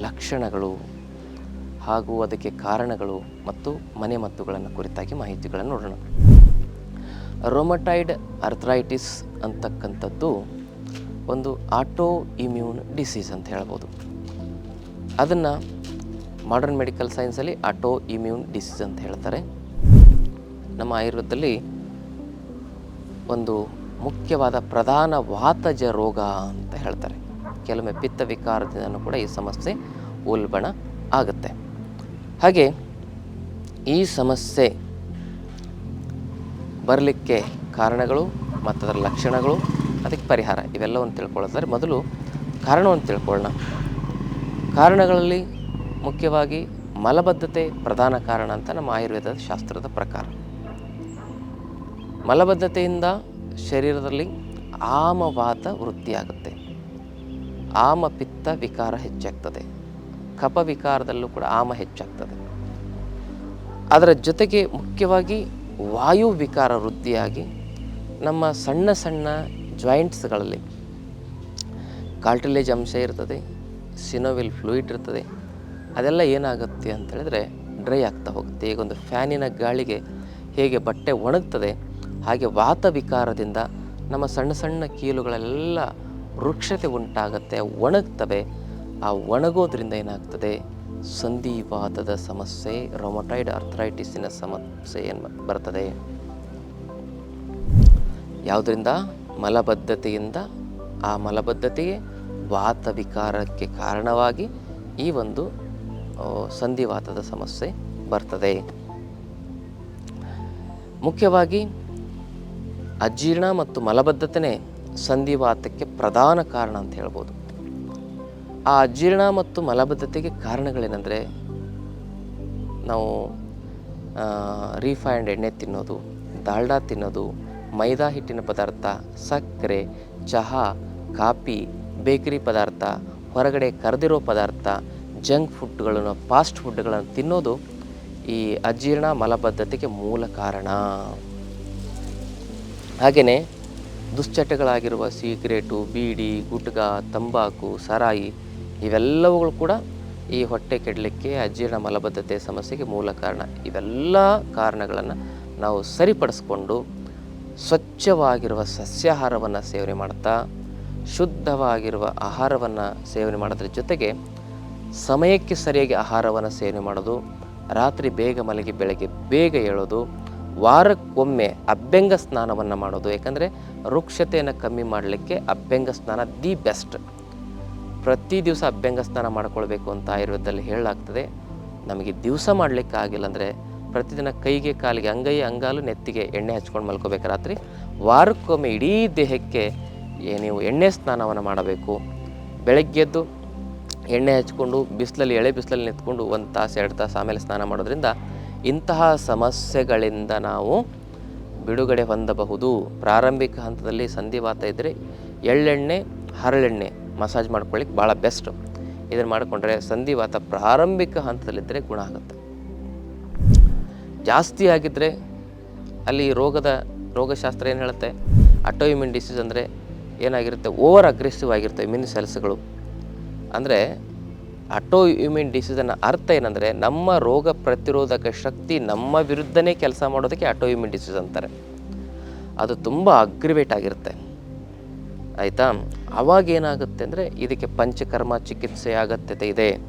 ಲಕ್ಷಣಗಳು ಹಾಗೂ ಅದಕ್ಕೆ ಕಾರಣಗಳು ಮತ್ತು ಮನೆಮದ್ದುಗಳನ್ನು ಕುರಿತಾಗಿ ಮಾಹಿತಿಗಳನ್ನು ನೋಡೋಣ. ರೊಮಟೈಡ್ ಅರ್ಥ್ರೈಟಿಸ್ ಅಂತಕ್ಕಂಥದ್ದು ಒಂದು ಆಟೋ ಇಮ್ಯೂನ್ ಡಿಸೀಸ್ ಅಂತ ಹೇಳ್ಬೋದು. ಅದನ್ನು ಮಾಡರ್ನ್ ಮೆಡಿಕಲ್ ಸೈನ್ಸಲ್ಲಿ ಆಟೋ ಇಮ್ಯೂನ್ ಡಿಸೀಸ್ ಅಂತ ಹೇಳ್ತಾರೆ. ನಮ್ಮ ಆಯುರ್ವೇದದಲ್ಲಿ ಒಂದು ಮುಖ್ಯವಾದ ಪ್ರಧಾನ ವಾತಜ ರೋಗ ಅಂತ ಹೇಳ್ತಾರೆ. ಕೆಲವೊಮ್ಮೆ ಪಿತ್ತ ವಿಕಾರದಿಂದನೂ ಕೂಡ ಈ ಸಮಸ್ಯೆ ಉಲ್ಬಣ ಆಗುತ್ತೆ. ಹಾಗೆ ಈ ಸಮಸ್ಯೆ ಬರಲಿಕ್ಕೆ ಕಾರಣಗಳು ಮತ್ತು ಅದರ ಲಕ್ಷಣಗಳು, ಅದಕ್ಕೆ ಪರಿಹಾರ ಇವೆಲ್ಲವನ್ನು ತಿಳ್ಕೊಳ್ಳೋದಾದ್ರೆ ಮೊದಲು ಕಾರಣವನ್ನು ತಿಳ್ಕೊಳ್ಳೋಣ. ಕಾರಣಗಳಲ್ಲಿ ಮುಖ್ಯವಾಗಿ ಮಲಬದ್ಧತೆ ಪ್ರಧಾನ ಕಾರಣ ಅಂತ ನಮ್ಮ ಆಯುರ್ವೇದ ಶಾಸ್ತ್ರದ ಪ್ರಕಾರ. ಮಲಬದ್ಧತೆಯಿಂದ ಶರೀರದಲ್ಲಿ ಆಮವಾತ ವೃದ್ಧಿಯಾಗುತ್ತೆ ಆಮ ಪಿತ್ತ ವಿಕಾರ ಹೆಚ್ಚಾಗ್ತದೆ. ಕಪ ವಿಕಾರದಲ್ಲೂ ಕೂಡ ಆಮ ಹೆಚ್ಚಾಗ್ತದೆ. ಅದರ ಜೊತೆಗೆ ಮುಖ್ಯವಾಗಿ ವಾಯು ವಿಕಾರ ವೃದ್ಧಿಯಾಗಿ ನಮ್ಮ ಸಣ್ಣ ಸಣ್ಣ ಜಾಯಿಂಟ್ಸ್ಗಳಲ್ಲಿ ಕಾಲ್ಟಿಲೇಜ್ ಅಂಶ ಇರ್ತದೆ, ಸಿನೋವಿಲ್ ಫ್ಲೂಯಿಡ್ ಇರ್ತದೆ, ಅದೆಲ್ಲ ಏನಾಗುತ್ತೆ ಅಂತ ಹೇಳಿದ್ರೆ ಡ್ರೈ ಆಗ್ತಾ ಹೋಗುತ್ತೆ. ಈಗ ಒಂದು ಫ್ಯಾನಿನ ಗಾಳಿಗೆ ಹೇಗೆ ಬಟ್ಟೆ ಒಣಗ್ತದೆ, ಹಾಗೆ ವಾತ ವಿಕಾರದಿಂದ ನಮ್ಮ ಸಣ್ಣ ಸಣ್ಣ ಕೀಲುಗಳೆಲ್ಲ ವೃಕ್ಷತೆ ಉಂಟಾಗುತ್ತೆ, ಒಣಗ್ತವೆ. ಆ ಒಣಗೋದ್ರಿಂದ ಏನಾಗ್ತದೆ? ಸಂಧಿವಾತದ ಸಮಸ್ಯೆ ರೊಮಟೈಡ್ ಅರ್ಥ್ರೈಟಿಸಿನ ಸಮಸ್ಯೆ ಏನು ಬರ್ತದೆ? ಯಾವುದರಿಂದ? ಮಲಬದ್ಧತೆಯಿಂದ. ಆ ಮಲಬದ್ಧತೆಯೇ ವಾತ ವಿಕಾರಕ್ಕೆ ಕಾರಣವಾಗಿ ಈ ಒಂದು ಸಂಧಿವಾತದ ಸಮಸ್ಯೆ ಬರ್ತದೆ. ಮುಖ್ಯವಾಗಿ ಅಜೀರ್ಣ ಮತ್ತು ಮಲಬದ್ಧತೆನೇ ಸಂಧಿವಾತಕ್ಕೆ ಪ್ರಧಾನ ಕಾರಣ ಅಂತ ಹೇಳ್ಬೋದು. ಆ ಅಜೀರ್ಣ ಮತ್ತು ಮಲಬದ್ಧತೆಗೆ ಕಾರಣಗಳೇನೆಂದರೆ, ನಾವು ರೀಫೈಂಡ್ ಎಣ್ಣೆ ತಿನ್ನೋದು, ದಾಲ್ಡಾ ತಿನ್ನೋದು, ಮೈದಾ ಹಿಟ್ಟಿನ ಪದಾರ್ಥ, ಸಕ್ಕರೆ, ಚಹಾ, ಕಾಫಿ, ಬೇಕರಿ ಪದಾರ್ಥ, ಹೊರಗಡೆ ಕರೆದಿರೋ ಪದಾರ್ಥ, ಜಂಕ್ ಫುಡ್ಗಳನ್ನು, ಫಾಸ್ಟ್ ಫುಡ್ಗಳನ್ನು ತಿನ್ನೋದು ಈ ಅಜೀರ್ಣ ಮಲಬದ್ಧತೆಗೆ ಮೂಲ ಕಾರಣ. ಹಾಗೆಯೇ ದುಶ್ಚಟಗಳಾಗಿರುವ ಸಿಗರೇಟು, ಬೀಡಿ ಗುಟ್ಕ ತಂಬಾಕು, ಸರಾಯಿ ಇವೆಲ್ಲವುಗಳು ಕೂಡ ಈ ಹೊಟ್ಟೆ ಕೆಡಲಿಕ್ಕೆ, ಅಜೀರ್ಣ ಮಲಬದ್ಧತೆ ಸಮಸ್ಯೆಗೆ ಮೂಲ ಕಾರಣ. ಇವೆಲ್ಲ ಕಾರಣಗಳನ್ನು ನಾವು ಸರಿಪಡಿಸ್ಕೊಂಡು ಸ್ವಚ್ಛವಾಗಿರುವ ಸಸ್ಯಾಹಾರವನ್ನು ಸೇವನೆ ಮಾಡ್ತಾ, ಶುದ್ಧವಾಗಿರುವ ಆಹಾರವನ್ನು ಸೇವನೆ ಮಾಡೋದ್ರ ಜೊತೆಗೆ ಸಮಯಕ್ಕೆ ಸರಿಯಾಗಿ ಆಹಾರವನ್ನು ಸೇವನೆ ಮಾಡೋದು, ರಾತ್ರಿ ಬೇಗ ಮಲಗಿ ಬೆಳಗ್ಗೆ ಬೇಗ ಏಳೋದು ವಾರಕ್ಕೊಮ್ಮೆ ಅಭ್ಯಂಗ ಸ್ನಾನವನ್ನು ಮಾಡೋದು ಯಾಕಂದರೆ ವೃಕ್ಷತೆಯನ್ನು ಕಮ್ಮಿ ಮಾಡಲಿಕ್ಕೆ ಅಭ್ಯಂಗ ಸ್ನಾನ ದಿ ಬೆಸ್ಟ್. ಪ್ರತಿ ದಿವಸ ಅಭ್ಯಂಗ ಸ್ನಾನ ಮಾಡ್ಕೊಳ್ಬೇಕು ಅಂತ ಆಯುರ್ವೇದದಲ್ಲಿ ಹೇಳಲಾಗ್ತದೆ. ನಮಗೆ ದಿವಸ ಮಾಡಲಿಕ್ಕೆ ಆಗಿಲ್ಲ ಅಂದರೆ ಪ್ರತಿದಿನ ಕೈಗೆ, ಕಾಲಿಗೆ, ಅಂಗೈ, ಅಂಗಾಲು, ನೆತ್ತಿಗೆ ಎಣ್ಣೆ ಹಚ್ಕೊಂಡು ಮಲ್ಕೋಬೇಕು ರಾತ್ರಿ. ವಾರಕ್ಕೊಮ್ಮೆ ಇಡೀ ದೇಹಕ್ಕೆ ನೀವು ಎಣ್ಣೆ ಸ್ನಾನವನ್ನು ಮಾಡಬೇಕು. ಬೆಳಗ್ಗೆದ್ದು ಎಣ್ಣೆ ಹಚ್ಕೊಂಡು, ಬಿಸಿಲಲ್ಲಿ ಎಳೆ ಬಿಸಿಲಲ್ಲಿ ನಿಂತ್ಕೊಂಡು ಒಂದು ತಾಸು, ಎರಡು ತಾಸು ಆಮೇಲೆ ಸ್ನಾನ ಮಾಡೋದ್ರಿಂದ ಇಂತಹ ಸಮಸ್ಯೆಗಳಿಂದ ನಾವು ಬಿಡುಗಡೆ ಹೊಂದಬಹುದು. ಪ್ರಾರಂಭಿಕ ಹಂತದಲ್ಲಿ ಸಂಧಿವಾತ ಇದ್ದರೆ ಎಳ್ಳೆಣ್ಣೆ, ಹರಳೆಣ್ಣೆ ಮಸಾಜ್ ಮಾಡ್ಕೊಳ್ಳಿಕ್ಕೆ ಭಾಳ ಬೆಸ್ಟ್. ಇದನ್ನು ಮಾಡಿಕೊಂಡ್ರೆ ಸಂಧಿವಾತ ಪ್ರಾರಂಭಿಕ ಹಂತದಲ್ಲಿದ್ದರೆ ಗುಣ ಆಗುತ್ತೆ. ಜಾಸ್ತಿ ಆಗಿದ್ದರೆ ಅಲ್ಲಿ ರೋಗದ, ರೋಗಶಾಸ್ತ್ರ ಏನು ಹೇಳುತ್ತೆ? ಅಟೋ ಇಮ್ಯೂನ್ ಡಿಸೀಸ್ ಅಂದರೆ ಏನಾಗಿರುತ್ತೆ? ಓವರ್ ಅಗ್ರೆಸಿವ್ ಆಗಿರುತ್ತೆ ಇಮ್ಯೂನ್ ಸೆಲ್ಸ್ಗಳು. ಅಂದರೆ ಅಟೋ ಇಮ್ಯೂನ್ ಡಿಸೀಸನ್ನ ಅರ್ಥ ಏನಂದರೆ ನಮ್ಮ ರೋಗ ಪ್ರತಿರೋಧಕ ಶಕ್ತಿ ನಮ್ಮ ವಿರುದ್ಧನೇ ಕೆಲಸ ಮಾಡೋದಕ್ಕೆ ಆಟೋ ಇಮ್ಯೂನ್ ಡಿಸೀಸ್ ಅಂತಾರೆ. ಅದು ತುಂಬ ಅಗ್ರಿವೇಟ್ ಆಗಿರುತ್ತೆ. ಆಯಿತಾ? ಅವಾಗ ಏನಾಗುತ್ತೆ ಅಂದರೆ ಇದಕ್ಕೆ ಪಂಚಕರ್ಮ ಚಿಕಿತ್ಸೆ ಅಗತ್ಯತೆ ಇದೆ.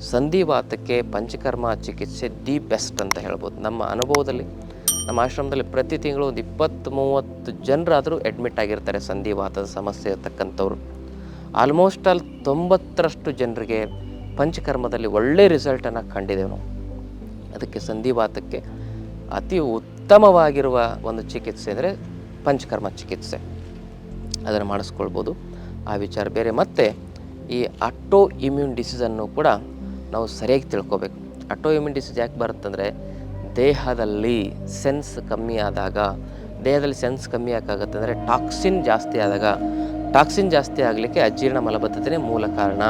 ಸಂಧಿವಾತಕ್ಕೆ ಪಂಚಕರ್ಮ ಚಿಕಿತ್ಸೆ ದಿ ಬೆಸ್ಟ್ ಅಂತ ಹೇಳ್ಬೋದು. ನಮ್ಮ ಅನುಭವದಲ್ಲಿ, ನಮ್ಮ ಆಶ್ರಮದಲ್ಲಿ ಪ್ರತಿ ತಿಂಗಳು ಒಂದು ಇಪ್ಪತ್ತು ಮೂವತ್ತು ಜನರಾದರೂ ಅಡ್ಮಿಟ್ ಆಗಿರ್ತಾರೆ ಸಂಧಿವಾತದ ಸಮಸ್ಯೆ ಇರ್ತಕ್ಕಂಥವ್ರು. ಆಲ್ಮೋಸ್ಟ್ ಆಲ್ ತೊಂಬತ್ತರಷ್ಟು ಜನರಿಗೆ ಪಂಚಕರ್ಮದಲ್ಲಿ ಒಳ್ಳೆ ರಿಸಲ್ಟನ್ನು ಕಂಡಿದ್ದೇವೆ ನಾವು. ಅದಕ್ಕೆ ಸಂಧಿವಾತಕ್ಕೆ ಅತಿ ಉತ್ತಮವಾಗಿರುವ ಒಂದು ಚಿಕಿತ್ಸೆ ಅಂದರೆ ಪಂಚಕರ್ಮ ಚಿಕಿತ್ಸೆ. ಅದನ್ನು ಮಾಡಿಸ್ಕೊಳ್ಬೋದು. ಆ ವಿಚಾರ ಬೇರೆ. ಮತ್ತು ಈ ಆಟೋ ಇಮ್ಯೂನ್ ಡಿಸೀಸನ್ನು ಕೂಡ ನಾವು ಸರಿಯಾಗಿ ತಿಳ್ಕೊಬೇಕು. ಅಟೋ ಇಮ್ಯೂನ್ ಡಿಸೀಸ್ ಯಾಕೆ ಬರುತ್ತಂದರೆ ದೇಹದಲ್ಲಿ ಸೆನ್ಸ್ ಕಮ್ಮಿ ಆದಾಗ, ದೇಹದಲ್ಲಿ ಸೆನ್ಸ್ ಕಮ್ಮಿ ಯಾಕಾಗುತ್ತೆ ಅಂದರೆ ಟಾಕ್ಸಿನ್ ಜಾಸ್ತಿ ಆದಾಗ ಟಾಕ್ಸಿನ್ ಜಾಸ್ತಿ ಆಗಲಿಕ್ಕೆ ಅಜೀರ್ಣ ಮಲಬದ್ಧತೆಯೇ ಮೂಲ ಕಾರಣ.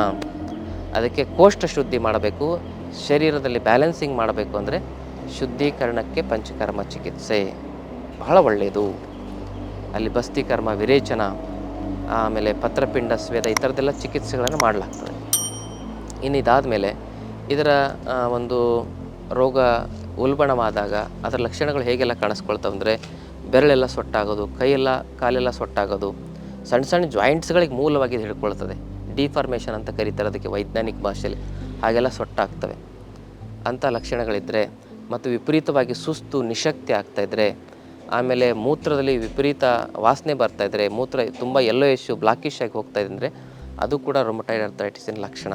ಅದಕ್ಕೆ ಕೋಷ್ಠ ಶುದ್ಧಿ ಮಾಡಬೇಕು, ಶರೀರದಲ್ಲಿ ಬ್ಯಾಲೆನ್ಸಿಂಗ್ ಮಾಡಬೇಕು ಅಂದರೆ ಶುದ್ಧೀಕರಣಕ್ಕೆ ಪಂಚಕರ್ಮ ಚಿಕಿತ್ಸೆ. ಬಹಳ ಒಳ್ಳೆಯದು. ಅಲ್ಲಿ ಬಸ್ತಿಕರ್ಮ ವಿರೇಚನ, ಆಮೇಲೆ ಪತ್ರಪಿಂಡ, ಸ್ವೇದ ಈ ಥರದ್ದೆಲ್ಲ ಚಿಕಿತ್ಸೆಗಳನ್ನು ಮಾಡಲಾಗ್ತದೆ. ಇನ್ನು ಇದಾದ ಮೇಲೆ ಇದರ ಒಂದು ರೋಗ ಉಲ್ಬಣವಾದಾಗ ಅದರ ಲಕ್ಷಣಗಳು ಹೇಗೆಲ್ಲ ಕಾಣಿಸ್ಕೊಳ್ತಾವೆ ಅಂದರೆ ಬೆರಳೆಲ್ಲ ಸೊಟ್ಟಾಗೋದು, ಕೈಯೆಲ್ಲ, ಕಾಲೆಲ್ಲ ಸೊಟ್ಟಾಗೋದು, ಸಣ್ಣ ಸಣ್ಣ ಜಾಯಿಂಟ್ಸ್ಗಳಿಗೆ ಮೂಲವಾಗಿ ಹಿಡ್ಕೊಳ್ತದೆ. ಡಿಫಾರ್ಮೇಷನ್ ಅಂತ ಕರೀತಾರೆ ಅದಕ್ಕೆ ವೈಜ್ಞಾನಿಕ ಭಾಷೆಯಲ್ಲಿ. ಹಾಗೆಲ್ಲ ಸೊಟ್ಟಾಗ್ತವೆ. ಅಂಥ ಲಕ್ಷಣಗಳಿದ್ದರೆ ಮತ್ತು ವಿಪರೀತವಾಗಿ ಸುಸ್ತು, ನಿಶಕ್ತಿ ಆಗ್ತಾಯಿದ್ರೆ ಆಮೇಲೆ ಮೂತ್ರದಲ್ಲಿ ವಿಪರೀತ ವಾಸನೆ ಬರ್ತಾಯಿದ್ರೆ ಮೂತ್ರ ತುಂಬ ಎಲ್ಲೋ ಯಶು ಬ್ಲಾಕಿಶ್ ಆಗಿ ಹೋಗ್ತಾ ಅಂದರೆ ಅದು ಕೂಡ ರೊಮಟೈಡ್ ಅರ್ಥರೈಟಿಸಿನ ಲಕ್ಷಣ.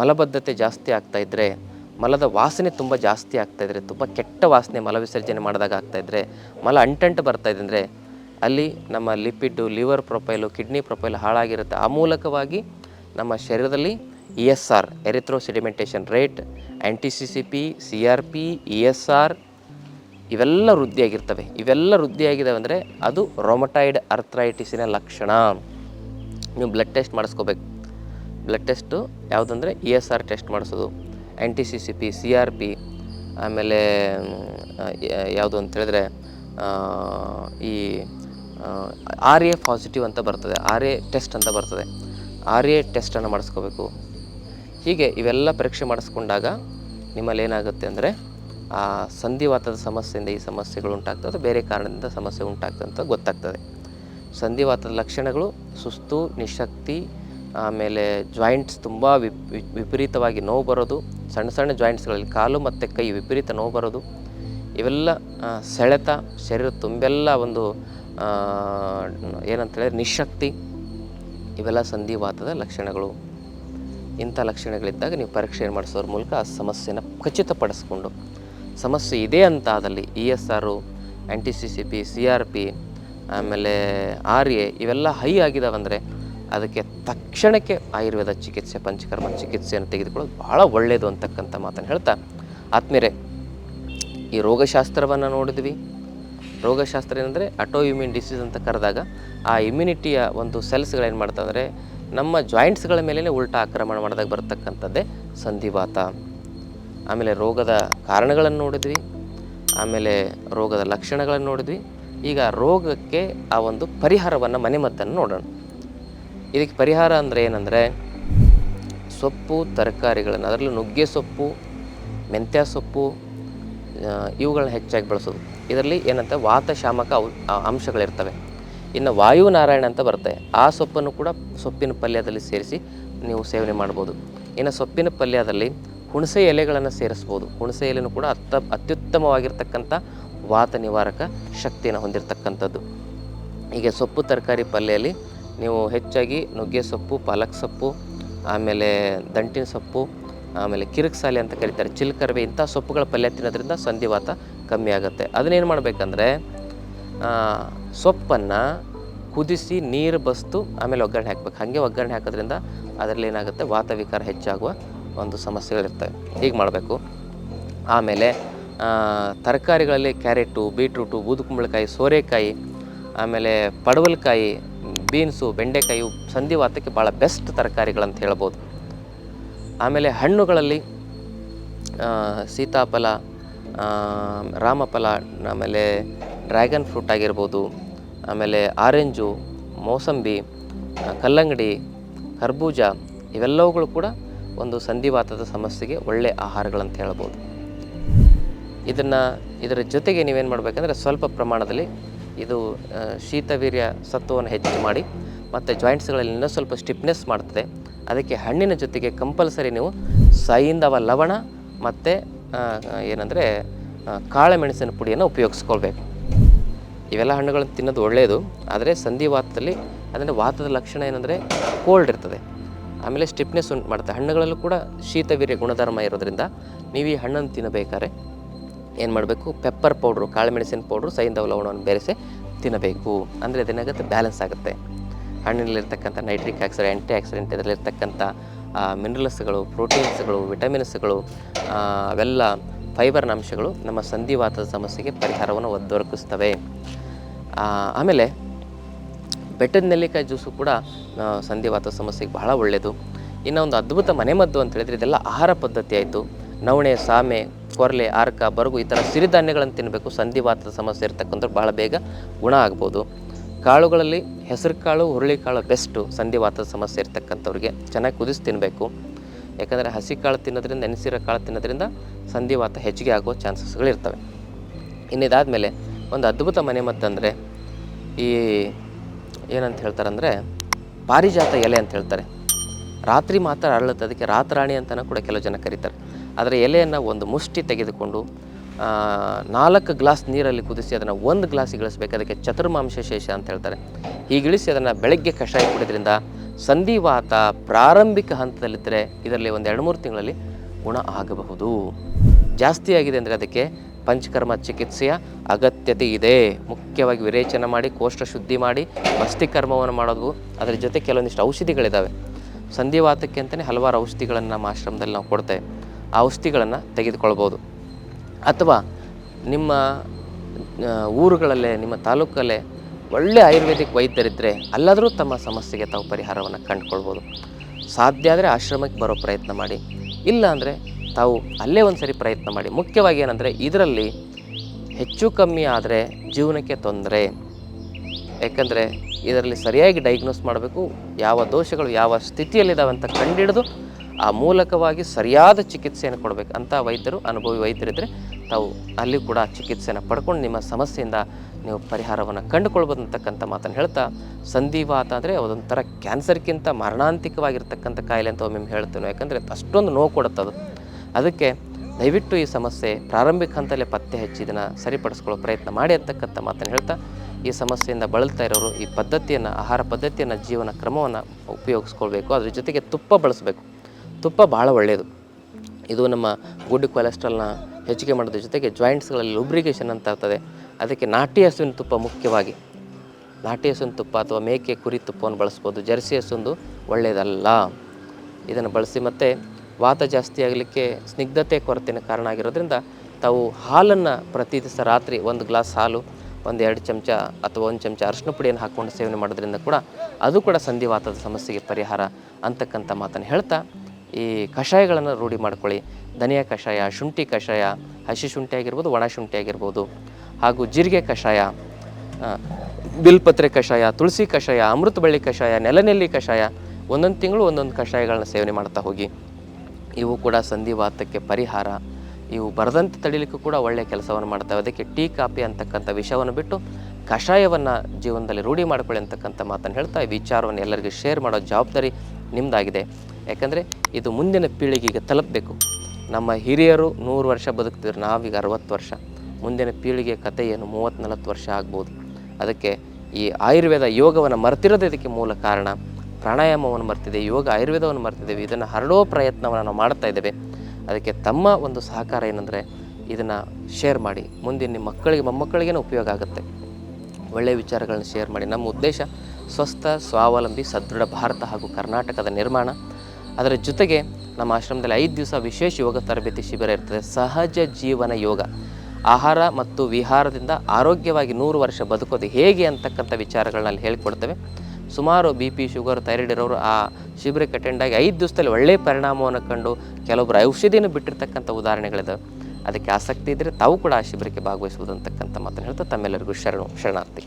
ಮಲಬದ್ಧತೆ ಜಾಸ್ತಿ ಆಗ್ತಾಯಿದ್ರೆ ಮಲದ ವಾಸನೆ ತುಂಬ ಜಾಸ್ತಿ ಆಗ್ತಾಯಿದ್ರೆ ತುಂಬ ಕೆಟ್ಟ ವಾಸನೆ ಮಲ ವಿಸರ್ಜನೆ ಮಾಡಿದಾಗ ಆಗ್ತಾಯಿದ್ರೆ ಮಲ ಅಂಟಂಟು ಬರ್ತಾಯಿದೆ ಅಂದರೆ ಅಲ್ಲಿ ನಮ್ಮ lipid liver profile, kidney profile ಹಾಳಾಗಿರುತ್ತೆ. ಆ ಮೂಲಕವಾಗಿ ನಮ್ಮ ಶರೀರದಲ್ಲಿ E S R erythro sedimentation rate anti C C P C R P E S R ಇವೆಲ್ಲ ವೃದ್ಧಿಯಾಗಿರ್ತವೆ. ಇವೆಲ್ಲ ವೃದ್ಧಿಯಾಗಿದ್ದಾವೆ ಅಂದರೆ ಅದು ರೊಮಟೈಡ್ ಅರ್ಥ್ರೈಟಿಸಿನ ಲಕ್ಷಣ. ನೀವು ಬ್ಲಡ್ ಟೆಸ್ಟ್ ಮಾಡಿಸ್ಕೋಬೇಕು. ಬ್ಲಡ್ ಟೆಸ್ಟು ಯಾವುದಂದರೆ ಇ ಎಸ್ ಆರ್ ಟೆಸ್ಟ್ ಮಾಡಿಸೋದು. Anti C C P C R P ಆಮೇಲೆ ಯಾವುದು ಅಂತ ಹೇಳಿದ್ರೆ ಈ ಆರ್ ಎ ಪಾಸಿಟಿವ್ ಅಂತ ಬರ್ತದೆ ಆರ್ ಎ ಟೆಸ್ಟ್ ಅಂತ ಬರ್ತದೆ. ಆರ್ ಎ ಟೆಸ್ಟನ್ನು ಮಾಡಿಸ್ಕೋಬೇಕು. ಹೀಗೆ ಇವೆಲ್ಲ ಪರೀಕ್ಷೆ ಮಾಡಿಸ್ಕೊಂಡಾಗ ನಿಮ್ಮಲ್ಲಿ ಏನಾಗುತ್ತೆ ಅಂದರೆ, ಆ ಸಂಧಿವಾತದ ಸಮಸ್ಯೆಯಿಂದ ಈ ಸಮಸ್ಯೆಗಳು ಉಂಟಾಗ್ತದೆ ಬೇರೆ ಕಾರಣದಿಂದ ಸಮಸ್ಯೆ ಉಂಟಾಗ್ತದೆ ಅಂತ ಗೊತ್ತಾಗ್ತದೆ. ಸಂಧಿವಾತದ ಲಕ್ಷಣಗಳು ಸುಸ್ತು, ನಿಶಕ್ತಿ, ಆಮೇಲೆ ಜಾಯಿಂಟ್ಸ್ ತುಂಬ ವಿಪ್ ವಿಪರೀತವಾಗಿ ನೋವು ಬರೋದು, ಸಣ್ಣ ಸಣ್ಣ ಜಾಯಿಂಟ್ಸ್ಗಳಲ್ಲಿ ಕಾಲು ಮತ್ತು ಕೈ ವಿಪರೀತ ನೋವು ಬರೋದು, ಇವೆಲ್ಲ ಸೆಳೆತ, ಶರೀರ ತುಂಬೆಲ್ಲ ಒಂದು ಆ, ಏನಂತ ಹೇಳಿದ್ರೆ ನಿಶಕ್ತಿ ಇವೆಲ್ಲ ಸಂಧಿವಾತದ ಲಕ್ಷಣಗಳು. ಇಂಥ ಲಕ್ಷಣಗಳಿದ್ದಾಗ ನೀವು ಪರೀಕ್ಷೆ ಮಾಡಿಸೋದ್ರ ಮೂಲಕ ಆ ಸಮಸ್ಯೆನ ಖಚಿತಪಡಿಸ್ಕೊಂಡು ಸಮಸ್ಯೆ ಇದೆ ಅಂತ ಆದಲ್ಲಿ E S R anti C C P C R P ಆಮೇಲೆ ಆರ್ ಎ ಇವೆಲ್ಲ ಹೈ ಆಗಿದಾವಂದರೆ ಅದಕ್ಕೆ ತಕ್ಷಣಕ್ಕೆ ಆಯುರ್ವೇದ ಚಿಕಿತ್ಸೆ ಪಂಚಕರ್ಮ ಚಿಕಿತ್ಸೆಯನ್ನು ತೆಗೆದುಕೊಳ್ಳೋದು ಭಾಳ ಒಳ್ಳೆಯದು ಅಂತಕ್ಕಂಥ ಮಾತನ್ನು ಹೇಳ್ತಾ ಆತ್ಮೀರೆ ಈ ರೋಗಶಾಸ್ತ್ರವನ್ನು ನೋಡಿದ್ವಿ. ರೋಗಶಾಸ್ತ್ರ ಏನಂದರೆ ಅಟೋ ಇಮ್ಯೂನ್ ಡಿಸೀಸ್ ಅಂತ ಕರೆದಾಗ ಆ ಇಮ್ಯುನಿಟಿಯ ಒಂದು ಸೆಲ್ಸ್ಗಳೇನು ಮಾಡ್ತಂದರೆ ನಮ್ಮ ಜಾಯಿಂಟ್ಸ್ಗಳ ಮೇಲೇ ಉಲ್ಟಾ ಆಕ್ರಮಣ ಮಾಡಿದಾಗ ಬರ್ತಕ್ಕಂಥದ್ದೇ ಸಂಧಿವಾತ. ಆಮೇಲೆ ರೋಗದ ಕಾರಣಗಳನ್ನು ನೋಡಿದ್ವಿ. ಆಮೇಲೆ ರೋಗದ ಲಕ್ಷಣಗಳನ್ನು ನೋಡಿದ್ವಿ. ಈಗ ರೋಗಕ್ಕೆ ಆ ಒಂದು ಪರಿಹಾರವನ್ನು ಮನೆಮದ್ದನ್ನು ನೋಡೋಣ. ಇದಕ್ಕೆ ಪರಿಹಾರ ಅಂದರೆ ಏನಂದರೆ ಸೊಪ್ಪು, ತರಕಾರಿಗಳನ್ನು, ಅದರಲ್ಲೂ ನುಗ್ಗೆ ಸೊಪ್ಪು, ಮೆಂತ್ಯ ಸೊಪ್ಪು ಇವುಗಳನ್ನ ಹೆಚ್ಚಾಗಿ ಬಳಸೋದು. ಇದರಲ್ಲಿ ಏನಂತ ವಾತಶಾಮಕ ಅಂಶಗಳಿರ್ತವೆ. ಇನ್ನು ವಾಯುನಾರಾಯಣ ಅಂತ ಬರುತ್ತೆ. ಆ ಸೊಪ್ಪನ್ನು ಕೂಡ ಸೊಪ್ಪಿನ ಪಲ್ಯದಲ್ಲಿ ಸೇರಿಸಿ ನೀವು ಸೇವನೆ ಮಾಡ್ಬೋದು. ಇನ್ನು ಸೊಪ್ಪಿನ ಪಲ್ಯದಲ್ಲಿ ಹುಣಸೆ ಎಲೆಗಳನ್ನು ಸೇರಿಸ್ಬೋದು. ಹುಣಸೆ ಎಲೆನೂ ಕೂಡ ಅತ್ತ ಅತ್ಯುತ್ತಮವಾಗಿರ್ತಕ್ಕಂಥ ವಾತ ನಿವಾರಕ ಶಕ್ತಿಯನ್ನು ಹೊಂದಿರತಕ್ಕಂಥದ್ದು. ಹೀಗೆ ಸೊಪ್ಪು ತರಕಾರಿ ಪಲ್ಯಲ್ಲಿ ನೀವು ಹೆಚ್ಚಾಗಿ ನುಗ್ಗೆ ಸೊಪ್ಪು, ಪಾಲಕ್ ಸೊಪ್ಪು, ಆಮೇಲೆ ದಂಟಿನ ಸೊಪ್ಪು, ಆಮೇಲೆ ಕಿರಿಕ್ಸಾಲೆ ಅಂತ ಕರೀತಾರೆ. ಚಿಲ್ಕರ್ವೆ ಇಂಥ ಸೊಪ್ಪುಗಳ ಪಲ್ಯ ತಿನ್ನೋದ್ರಿಂದ ಸಂಧಿವಾತ ಕಮ್ಮಿ ಆಗುತ್ತೆ. ಅದನ್ನೇನು ಮಾಡಬೇಕಂದ್ರೆ ಸೊಪ್ಪನ್ನು ಕುದಿಸಿ ನೀರು ಬಸ್ತು, ಆಮೇಲೆ ಒಗ್ಗರಣೆ ಹಾಕ್ಬೇಕು. ಹಾಗೆ ಒಗ್ಗರಣೆ ಹಾಕೋದ್ರಿಂದ ಅದರಲ್ಲಿ ಏನಾಗುತ್ತೆ, ವಾತವಿಕಾರ ಹೆಚ್ಚಾಗುವ ಒಂದು ಸಮಸ್ಯೆಗಳಿರ್ತವೆ. ಹೀಗೆ ಮಾಡಬೇಕು. ಆಮೇಲೆ ತರಕಾರಿಗಳಲ್ಲಿ ಕ್ಯಾರೆಟು, ಬೀಟ್ರೂಟು, ಬೂದುಕುಂಬಳಕಾಯಿ, ಸೋರೆಕಾಯಿ, ಆಮೇಲೆ ಪಡವಲಕಾಯಿ, ಬೀನ್ಸು, ಬೆಂಡೆಕಾಯಿ ಸಂಧಿವಾತಕ್ಕೆ ಭಾಳ ಬೆಸ್ಟ್ ತರಕಾರಿಗಳಂತ ಹೇಳ್ಬೋದು. ಆಮೇಲೆ ಹಣ್ಣುಗಳಲ್ಲಿ ಸೀತಾಫಲ ರಾಮಫಲ, ಆಮೇಲೆ ಡ್ರ್ಯಾಗನ್ ಫ್ರೂಟ್ ಆಗಿರ್ಬೋದು, ಆಮೇಲೆ ಆರೆಂಜು, ಮೋಸಂಬಿ ಕಲ್ಲಂಗಡಿ, ಕರ್ಬೂಜ, ಇವೆಲ್ಲವುಗಳು ಕೂಡ ಒಂದು ಸಂಧಿವಾತದ ಸಮಸ್ಯೆಗೆ ಒಳ್ಳೆಯ ಆಹಾರಗಳಂತ ಹೇಳ್ಬೋದು. ಇದನ್ನು ಇದರ ಜೊತೆಗೆ ನೀವೇನು ಮಾಡಬೇಕಂದ್ರೆ ಸ್ವಲ್ಪ ಪ್ರಮಾಣದಲ್ಲಿ ಇದು ಶೀತವೀರ್ಯ ಸತ್ವವನ್ನು ಹೆಚ್ಚು ಮಾಡಿ, ಮತ್ತು ಜಾಯಿಂಟ್ಸ್ಗಳಲ್ಲಿ ಇನ್ನೂ ಸ್ವಲ್ಪ ಸ್ಟಿಫ್ನೆಸ್ ಮಾಡ್ತದೆ. ಅದಕ್ಕೆ ಹಣ್ಣಿನ ಜೊತೆಗೆ ಕಂಪಲ್ಸರಿ ನೀವು ಸಾಯಿಂದವ ಲವಣ ಮತ್ತು ಏನಂದರೆ ಕಾಳೆ ಮೆಣಸಿನ ಪುಡಿಯನ್ನು ಉಪಯೋಗಿಸ್ಕೊಳ್ಬೇಕು. ಇವೆಲ್ಲ ಹಣ್ಣುಗಳನ್ನು ತಿನ್ನೋದು ಒಳ್ಳೆಯದು ಆದರೆ ಸಂಧಿವಾತದಲ್ಲಿ ಅದನ್ನು ವಾತದ ಲಕ್ಷಣ ಏನಂದರೆ ಕೋಲ್ಡ್ ಇರ್ತದೆ. ಆಮೇಲೆ ಸ್ಟಿಫ್ನೆಸ್ ಉಂಟು ಮಾಡುತ್ತೆ. ಹಣ್ಣುಗಳಲ್ಲೂ ಕೂಡ ಶೀತವೀರ್ಯ ಗುಣಧರ್ಮ ಇರೋದ್ರಿಂದ ನೀವು ಈ ಹಣ್ಣನ್ನು ತಿನ್ನಬೇಕಾದ್ರೆ ಏನು ಮಾಡಬೇಕು? ಪೆಪ್ಪರ್ ಪೌಡ್ರು ಕಾಳುಮೆಣಸಿನ ಪೌಡ್ರು ಸೈಂಧವ ಲವಣವನ್ನು ಬೆರೆಸಿ ತಿನ್ನಬೇಕು. ಅಂದರೆ ಅದೇನಾಗುತ್ತೆ? ಬ್ಯಾಲೆನ್ಸ್ ಆಗುತ್ತೆ. ಹಣ್ಣಿನಲ್ಲಿರ್ತಕ್ಕಂಥ ನೈಟ್ರಿಕ್ ಆಕ್ಸಿಡೆಂಟ್ ಆ್ಯಂಟಿ ಆಕ್ಸಿಡೆಂಟ್ ಇದರಲ್ಲಿರ್ತಕ್ಕಂಥ ಮಿನರಲ್ಸ್ಗಳು ಪ್ರೋಟೀನ್ಸ್ಗಳು ವಿಟಮಿನ್ಸ್ಗಳು ಅವೆಲ್ಲ ಫೈಬರ್ನ ಅಂಶಗಳು ನಮ್ಮ ಸಂಧಿವಾತದ ಸಮಸ್ಯೆಗೆ ಪರಿಹಾರವನ್ನು ಒದಗಿಸ್ತವೆ ಆಮೇಲೆ ಬೆಟ್ಟದ ನೆಲ್ಲಿಕಾಯಿ ಜ್ಯೂಸು ಕೂಡ ಸಂಧಿವಾತ ಸಮಸ್ಯೆಗೆ ಬಹಳ ಒಳ್ಳೆಯದು ಇನ್ನು ಒಂದು ಅದ್ಭುತ ಮನೆಮದ್ದು ಅಂತ ಹೇಳಿದರೆ ಇದೆಲ್ಲ ಆಹಾರ ಪದ್ಧತಿ ಆಯಿತು. ನವಣೆ, ಸಾಮೆ, ಕೊರಲೆ, ಆರ್ಕ, ಬರಗು ಈ ಥರ ಸಿರಿಧಾನ್ಯಗಳನ್ನು ತಿನ್ನಬೇಕು ಸಂಧಿವಾತದ ಸಮಸ್ಯೆ ಇರ್ತಕ್ಕಂಥವ್ರು ಭಾಳ ಬೇಗ ಗುಣ ಆಗ್ಬೋದು. ಕಾಳುಗಳಲ್ಲಿ ಹೆಸರು ಕಾಳು ಹುರುಳಿಕಾಳು ಬೆಸ್ಟು ಸಂಧಿವಾತದ ಸಮಸ್ಯೆ ಇರ್ತಕ್ಕಂಥವ್ರಿಗೆ ಚೆನ್ನಾಗಿ ಕುದಿಸಿ ತಿನ್ನಬೇಕು ಯಾಕಂದರೆ ಹಸಿ ಕಾಳು ತಿನ್ನೋದ್ರಿಂದ, ನೆನೆಸಿರೋ ಕಾಳು ತಿನ್ನೋದ್ರಿಂದ ಸಂಧಿವಾತ ಹೆಚ್ಚಿಗೆ ಆಗೋ ಚಾನ್ಸಸ್ಗಳಿರ್ತವೆ ಇನ್ನು ಇದಾದಮೇಲೆ ಒಂದು ಅದ್ಭುತ ಮನೆಮದ್ದಂದರೆ ಈ ಏನಂತ ಹೇಳ್ತಾರಂದರೆ ಪಾರಿಜಾತ ಎಲೆ ಅಂತ ಹೇಳ್ತಾರೆ. ರಾತ್ರಿ ಮಾತ್ರ ಅರಳುತ್ತೆ, ಅದಕ್ಕೆ ರಾತ್ರಾಣಿ ಅಂತಲೂ ಕೂಡ ಕೆಲವು ಜನ ಕರೀತಾರೆ. ಅದರ ಎಲೆಯನ್ನು ಒಂದು ಮುಷ್ಟಿ ತೆಗೆದುಕೊಂಡು ನಾಲ್ಕು ಗ್ಲಾಸ್ ನೀರಲ್ಲಿ ಕುದಿಸಿ ಅದನ್ನು ಒಂದು ಗ್ಲಾಸ್ ಇಳಿಸ್ಬೇಕು. ಅದಕ್ಕೆ ಚತುರ್ಮಾಂಶ ಶೇಷ ಅಂತ ಹೇಳ್ತಾರೆ. ಹೀಗಿಳಿಸಿ ಅದನ್ನು ಬೆಳಗ್ಗೆ ಕಷಾಯ ಕುಡಿದ್ರಿಂದ ಸಂಧಿವಾತ ಪ್ರಾರಂಭಿಕ ಹಂತದಲ್ಲಿದ್ದರೆ ಇದರಲ್ಲಿ ಒಂದು ಎರಡು ಮೂರು ತಿಂಗಳಲ್ಲಿ ಗುಣ ಆಗಬಹುದು. ಜಾಸ್ತಿ ಆಗಿದೆ ಅಂದರೆ ಅದಕ್ಕೆ ಪಂಚಕರ್ಮ ಚಿಕಿತ್ಸೆಯ ಅಗತ್ಯತೆ ಇದೆ. ಮುಖ್ಯವಾಗಿ ವಿರೇಚನ ಮಾಡಿ, ಕೋಷ್ಠ ಶುದ್ಧಿ ಮಾಡಿ ಮಸ್ತಿಕರ್ಮವನ್ನು ಮಾಡೋದು. ಅದರ ಜೊತೆ ಕೆಲವೊಂದಿಷ್ಟು ಔಷಧಿಗಳಿದ್ದಾವೆ ಸಂಧಿವಾತಕ್ಕೆ ಅಂತಲೇ ಹಲವಾರು ಔಷಧಿಗಳನ್ನು ನಮ್ಮ ಆಶ್ರಮದಲ್ಲಿ ನಾವು ಕೊಡ್ತೇವೆ. ಆ ಔಷಧಿಗಳನ್ನು ತೆಗೆದುಕೊಳ್ಬೋದು. ಅಥವಾ ನಿಮ್ಮ ಊರುಗಳಲ್ಲೇ, ನಿಮ್ಮ ತಾಲೂಕಲ್ಲೇ ಒಳ್ಳೆ ಆಯುರ್ವೇದಿಕ್ ವೈದ್ಯರಿದ್ದರೆ ಅಲ್ಲಾದರೂ ತಮ್ಮ ಸಮಸ್ಯೆಗೆ ತಾವು ಪರಿಹಾರವನ್ನು ಕಂಡುಕೊಳ್ಬೋದು. ಸಾಧ್ಯ ಆದರೆ ಆಶ್ರಮಕ್ಕೆ ಬರೋ ಪ್ರಯತ್ನ ಮಾಡಿ. ಇಲ್ಲ ಅಂದರೆ ತಾವು ಅಲ್ಲೇ ಒಂದು ಸರಿ ಪ್ರಯತ್ನ ಮಾಡಿ. ಮುಖ್ಯವಾಗಿ ಏನಂದರೆ ಇದರಲ್ಲಿ ಹೆಚ್ಚು ಕಮ್ಮಿ ಆದರೆ ಜೀವನಕ್ಕೆ ತೊಂದರೆ. ಯಾಕಂದರೆ ಇದರಲ್ಲಿ ಸರಿಯಾಗಿ ಡೈಗ್ನೋಸ್ ಮಾಡಬೇಕು. ಯಾವ ದೋಷಗಳು ಯಾವ ಸ್ಥಿತಿಯಲ್ಲಿದ್ದಾವೆ ಅಂತ ಕಂಡಿಡಿದು ಆ ಮೂಲಕವಾಗಿ ಸರಿಯಾದ ಚಿಕಿತ್ಸೆಯನ್ನು ಕೊಡಬೇಕು ಅಂಥ ವೈದ್ಯರು, ಅನುಭವಿ ವೈದ್ಯರಿದ್ದರೆ ತಾವು ಅಲ್ಲಿ ಕೂಡ ಚಿಕಿತ್ಸೆಯನ್ನು ಪಡ್ಕೊಂಡು ನಿಮ್ಮ ಸಮಸ್ಯೆಯಿಂದ ನೀವು ಪರಿಹಾರವನ್ನು ಕಂಡುಕೊಳ್ಬೋದು ಅಂತಕ್ಕಂಥ ಮಾತನ್ನು ಹೇಳ್ತಾ, ಸಂಧಿವಾತ ಅಂದರೆ ಅದೊಂಥರ ಕ್ಯಾನ್ಸರ್ಗಿಂತ ಮರಣಾಂತಿಕವಾಗಿರ್ತಕ್ಕಂಥ ಕಾಯಿಲೆ ಅಂತ ಒಮ್ಮೆ ಹೇಳ್ತೇನೆ. ಯಾಕಂದರೆ ಅಷ್ಟೊಂದು ನೋವು ಕೊಡುತ್ತದು ಅದು. ಅದಕ್ಕೆ ದಯವಿಟ್ಟು ಈ ಸಮಸ್ಯೆ ಪ್ರಾರಂಭಿಕ ಹಂತಲ್ಲೇ ಪತ್ತೆ ಹಚ್ಚಿ ಇದನ್ನು ಸರಿಪಡಿಸ್ಕೊಳ್ಳೋ ಪ್ರಯತ್ನ ಮಾಡಿ ಅಂತಕ್ಕಂಥ ಮಾತನ್ನು ಹೇಳ್ತಾ, ಈ ಸಮಸ್ಯೆಯಿಂದ ಬಳಲ್ತಾ ಇರೋರು ಈ ಪದ್ಧತಿಯನ್ನು, ಆಹಾರ ಪದ್ಧತಿಯನ್ನು, ಜೀವನ ಕ್ರಮವನ್ನು ಉಪಯೋಗಿಸ್ಕೊಳ್ಬೇಕು. ಅದ್ರ ಜೊತೆಗೆ ತುಪ್ಪ ಬಳಸಬೇಕು. ತುಪ್ಪ ಭಾಳ ಒಳ್ಳೆಯದು ಇದು ನಮ್ಮ ಗುಡ್ ಕೊಲೆಸ್ಟ್ರಾಲ್ನ ಹೆಚ್ಚಿಗೆ ಮಾಡೋದ್ರ ಜೊತೆಗೆ ಜಾಯಿಂಟ್ಸ್ಗಳಲ್ಲಿ ಲುಬ್ರಿಗೇಷನ್ ಅಂತ ಆಗ್ತದೆ ಅದಕ್ಕೆ ನಾಟಿ ಹಸುವಿನ ತುಪ್ಪ ಮುಖ್ಯವಾಗಿ. ನಾಟಿ ಹಸುವಿನ ತುಪ್ಪ ಅಥವಾ ಮೇಕೆ ಕುರಿ ತುಪ್ಪವನ್ನು ಬಳಸ್ಬೋದು. ಜರ್ಸಿ ಹಸುಂದು ಒಳ್ಳೆಯದಲ್ಲ ಇದನ್ನು ಬಳಸಿ ಮತ್ತು ವಾತ ಜಾಸ್ತಿ ಆಗಲಿಕ್ಕೆ ಸ್ನಿಗ್ಧತೆ ಕೊರತೆಯ ಕಾರಣ ಆಗಿರೋದ್ರಿಂದ ತಾವು ಹಾಲನ್ನು ಪ್ರತಿ ದಿವಸ ರಾತ್ರಿ ಒಂದು ಗ್ಲಾಸ್ ಹಾಲು, ಒಂದು ಎರಡು ಚಮಚ ಅಥವಾ ಒಂದು ಚಮಚ ಅರಿಶಿನ ಪುಡಿಯನ್ನು ಹಾಕ್ಕೊಂಡು ಸೇವನೆ ಮಾಡೋದ್ರಿಂದ ಕೂಡ ಅದು ಕೂಡ ಸಂಧಿವಾತದ ಸಮಸ್ಯೆಗೆ ಪರಿಹಾರ ಅಂತಕ್ಕಂಥ ಮಾತನ್ನು ಹೇಳ್ತಾ ಈ ಕಷಾಯಗಳನ್ನು ರೂಢಿ ಮಾಡ್ಕೊಳ್ಳಿ. ಧನಿಯಾ ಕಷಾಯ, ಶುಂಠಿ ಕಷಾಯ, ಹಸಿ ಶುಂಠಿ ಆಗಿರ್ಬೋದು, ಒಣ ಶುಂಠಿ ಆಗಿರ್ಬೋದು, ಹಾಗೂ ಜೀರಿಗೆ ಕಷಾಯ ಬಿಲ್ಪತ್ರೆ ಕಷಾಯ, ತುಳಸಿ ಕಷಾಯ, ಅಮೃತ ಬಳ್ಳಿ ಕಷಾಯ, ನೆಲನೆಲ್ಲಿ ಕಷಾಯ, ಒಂದೊಂದು ತಿಂಗಳು ಒಂದೊಂದು ಕಷಾಯಗಳನ್ನ ಸೇವನೆ ಮಾಡ್ತಾ ಹೋಗಿ. ಇವು ಕೂಡ ಸಂಧಿವಾತಕ್ಕೆ ಪರಿಹಾರ. ಇವು ಬರದಂತೆ ತಡಿಲಿಕ್ಕೂ ಕೂಡ ಒಳ್ಳೆಯ ಕೆಲಸವನ್ನು ಮಾಡ್ತವೆ. ಅದಕ್ಕೆ ಟೀ, ಕಾಫಿ ಅಂತಕ್ಕಂಥ ವಿಷಯವನ್ನು ಬಿಟ್ಟು ಕಷಾಯವನ್ನು ಜೀವನದಲ್ಲಿ ರೂಢಿ ಮಾಡ್ಕೊಳ್ಳಿ ಅಂತಕ್ಕಂಥ ಮಾತನ್ನು ಹೇಳ್ತಾ ಈ ವಿಚಾರವನ್ನು ಎಲ್ಲರಿಗೂ ಶೇರ್ ಮಾಡೋ ಜವಾಬ್ದಾರಿ ನಿಮ್ಮದಾಗಿದೆ ಯಾಕಂದರೆ ಇದು ಮುಂದಿನ ಪೀಳಿಗೆಗೆ ತಲುಪಬೇಕು. ನಮ್ಮ ಹಿರಿಯರು ನೂರು ವರ್ಷ ಬದುಕ್ತಿದ್ರು, ನಾವೀಗ ಅರವತ್ತು ವರ್ಷ. ಮುಂದಿನ ಪೀಳಿಗೆ ಕತೆ ಏನು ಮೂವತ್ತು ನಲವತ್ತು ವರ್ಷ ಆಗ್ಬೋದು. ಅದಕ್ಕೆ ಈ ಆಯುರ್ವೇದ ಯೋಗವನ್ನು ಮರೆತಿರೋದು ಇದಕ್ಕೆ ಮೂಲ ಕಾರಣ. ಪ್ರಾಣಾಯಾಮವನ್ನು ಮರ್ತಿದೆ, ಯೋಗ ಆಯುರ್ವೇದವನ್ನು ಮರ್ತಿದ್ದೇವೆ ಇದನ್ನು ಹರಡೋ ಪ್ರಯತ್ನವನ್ನು ನಾವು ಮಾಡ್ತಾ ಇದ್ದೇವೆ. ಅದಕ್ಕೆ ತಮ್ಮ ಒಂದು ಸಹಕಾರ ಏನಂದರೆ ಇದನ್ನು ಶೇರ್ ಮಾಡಿ. ಮುಂದಿನ ನಿಮ್ಮ ಮಕ್ಕಳಿಗೆ, ಮೊಮ್ಮಕ್ಕಳಿಗೇನು ಉಪಯೋಗ ಆಗುತ್ತೆ? ಒಳ್ಳೆಯ ವಿಚಾರಗಳನ್ನು ಶೇರ್ ಮಾಡಿ. ನಮ್ಮ ಉದ್ದೇಶ, ಸ್ವಸ್ಥ, ಸ್ವಾವಲಂಬಿ, ಸದೃಢ ಭಾರತ ಹಾಗೂ ಕರ್ನಾಟಕದ ನಿರ್ಮಾಣ. ಅದರ ಜೊತೆಗೆ ನಮ್ಮ ಆಶ್ರಮದಲ್ಲಿ ಐದು ದಿವಸ ವಿಶೇಷ ಯೋಗ ತರಬೇತಿ ಶಿಬಿರ ಇರ್ತದೆ. ಸಹಜ ಜೀವನ ಯೋಗ. ಆಹಾರ ಮತ್ತು ವಿಹಾರದಿಂದ ಆರೋಗ್ಯವಾಗಿ ನೂರು ವರ್ಷ ಬದುಕೋದು ಹೇಗೆ ಅಂತಕ್ಕಂಥ ವಿಚಾರಗಳನ್ನ ಹೇಳಿಕೊಡ್ತೇವೆ. ಸುಮಾರು ಬಿ ಪಿ ಶುಗರ್ ಥೈರಾಯ್ಡ್ ಇರೋರು ಆ ಶಿಬಿರಕ್ಕೆ ಅಟೆಂಡ್ ಆಗಿ ಐದು ದಿವಸದಲ್ಲಿ ಒಳ್ಳೆಯ ಪರಿಣಾಮವನ್ನು ಕಂಡು ಕೆಲವೊಬ್ಬರು ಔಷಧಿಯನ್ನು ಬಿಟ್ಟಿರ್ತಕ್ಕಂಥ ಉದಾಹರಣೆಗಳಿದ್ದಾವೆ ಅದಕ್ಕೆ ಆಸಕ್ತಿ ಇದ್ದರೆ ತಾವು ಕೂಡ ಆ ಶಿಬಿರಕ್ಕೆ ಭಾಗವಹಿಸುವುದು ಅಂತಕ್ಕಂಥ ಮಾತನ್ನು ಹೇಳ್ತಾ ತಮ್ಮೆಲ್ಲರಿಗೂ ಶರಣು, ಶರಣಾರ್ಥಿ.